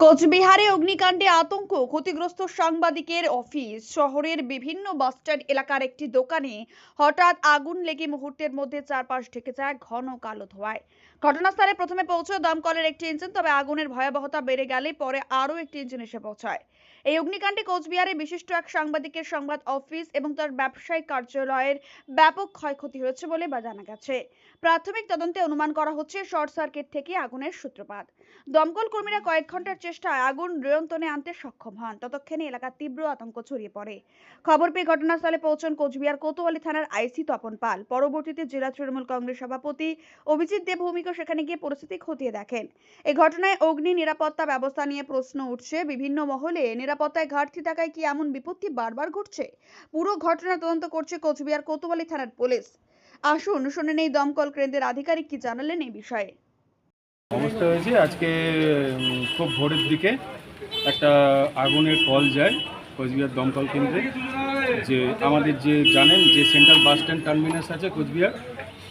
কোচবিহারে অগ্নিকাণ্ডে আতঙ্ক, ক্ষতিগ্রস্ত সাংবাদিকের অফিস। শহরের বিভিন্ন বাসস্ট্যান্ড এলাকার একটি দোকানে হঠাৎ আগুন লেগে মুহূর্তের মধ্যে চারপাশ ঢেকে যায় ঘন কালো ধোঁয়ায়। ঘটনাস্থলে প্রথমে পৌঁছয় দমকলের একটি ইঞ্জিন, তবে আগুনের ভয়াবহতা বেড়ে গেলে পরে আরও একটি ইঞ্জিন এসে পৌঁছায়। এই অগ্নিকাণ্ডে কোচবিহারে বিশিষ্ট এক সাংবাদিকের সংবাদ অফিস এবং তার ব্যবসায়িক কার্যালয়ের ব্যাপক ক্ষয়ক্ষতি হয়েছে বলে জানা গেছে। প্রাথমিক তদন্তে অনুমান করা হচ্ছে শর্ট সার্কিট থেকে আগুনের সূত্রপাত। দমকল কর্মীরা কয়েক ঘণ্টার চেষ্টায় আগুন নিয়ন্ত্রণে আনতে সক্ষম হন। ততক্ষণে এলাকার তীব্র আতঙ্ক ছড়িয়ে পড়ে। খবর পেয়ে ঘটনাস্থলে পৌঁছন কোচবিহার কোতোয়ালি থানার আইসি তপন পাল। পরবর্তীতে জেলা তৃণমূল কংগ্রেস সভাপতি অভিজিৎ দেবভৌমিক সেখানে গিয়ে পরিস্থিতি খতিয়ে দেখেন। এই ঘটনায় অগ্নি নিরাপত্তা ব্যবস্থা নিয়ে প্রশ্ন উঠছে। বিভিন্ন মহলে নিরাপত্তায় ঘাটতি থাকায় কি এমন বিপত্তি বারবার ঘটছে? পুরো ঘটনা তদন্ত করছে কোচবিহার কোতোয়ালি থানার পুলিশ। আসুন, শুনে নেই দমকল কেন্দ্রের আধিকারিক কি জানালেন এই বিষয়ে। সমস্যা হয়েছে, আজকে খুব ভোরের দিকে একটা আগুনের কল যায় কোচবিহার দমকল কেন্দ্রে। যে আমাদের যে জানেন যে সেন্ট্রাল বাস স্ট্যান্ড টার্মিনাস আছে কোচবিহার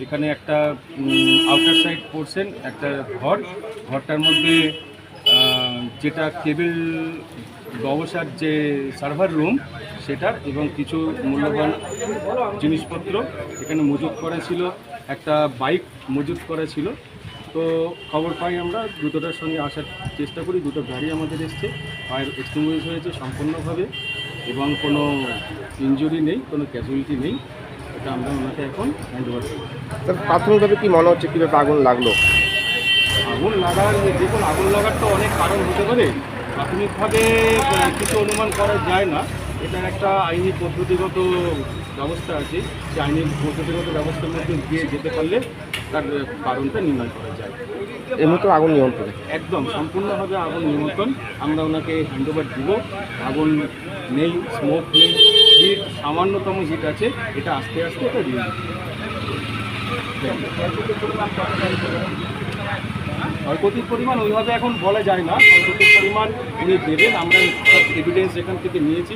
এখানে একটা আউটার সাইড পোর্শন একটা ঘর। ঘরটার মধ্যে যেটা কেবল ব্যবসার যে সার্ভার রুম সেটা এবং কিছু মূল্যবান জিনিসপত্র এখানে মজুত করা ছিল। একটা বাইক মজুত করা ছিল। তো খবর পাই আমরা, দুটোটার সঙ্গে আসার চেষ্টা করি। দুটো গাড়ি আমাদের এসছে। ফায়ার এক্সটিংগুইশ হয়েছে সম্পূর্ণভাবে এবং কোনো ইনজুরি নেই, কোনো ক্যাজুয়ালিটি নেই। আমরা ওনাকে এখন হ্যান্ড ওভার করব তবে প্রাথমিকভাবে কি মনে হচ্ছে কীভাবে আগুন লাগল? আগুন লাগার দেখুন আগুন লাগার তো অনেক কারণ হতে পারে। প্রাথমিকভাবে কিছু অনুমান করা যায় না। এটার একটা আইনি পদ্ধতিগত ব্যবস্থা আছে। যে আইনি পদ্ধতিগত ব্যবস্থার মধ্যে দিয়ে যেতে পারলে তার কারণটা নির্ণয় করা যায়। এর মতো আগুন নিয়ন্ত্রণে? একদম সম্পূর্ণভাবে আগুন নিয়ন্ত্রণ। আমরা ওনাকে হ্যান্ড ওভার দিব। আগুন নেই স্মোক নেই। হিট, সামান্যতম হিট আছে, এটা আস্তে আস্তে এটা দিয়ে ক্ষয়ক্ষতির পরিমাণ ওইভাবে এখন বলা যায় না ক্ষয়ক্ষতির পরিমাণ উনি দেবেন, আমরা এভিডেন্স এখান থেকে নিয়েছি।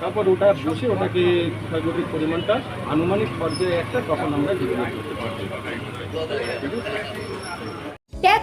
তারপর ওটা বসে ওটাকে ক্ষয়ক্ষতির পরিমাণটা আনুমানিক পর্যায়ে একটা তখন আমরা ডিক্লেয়ার করতে পারব।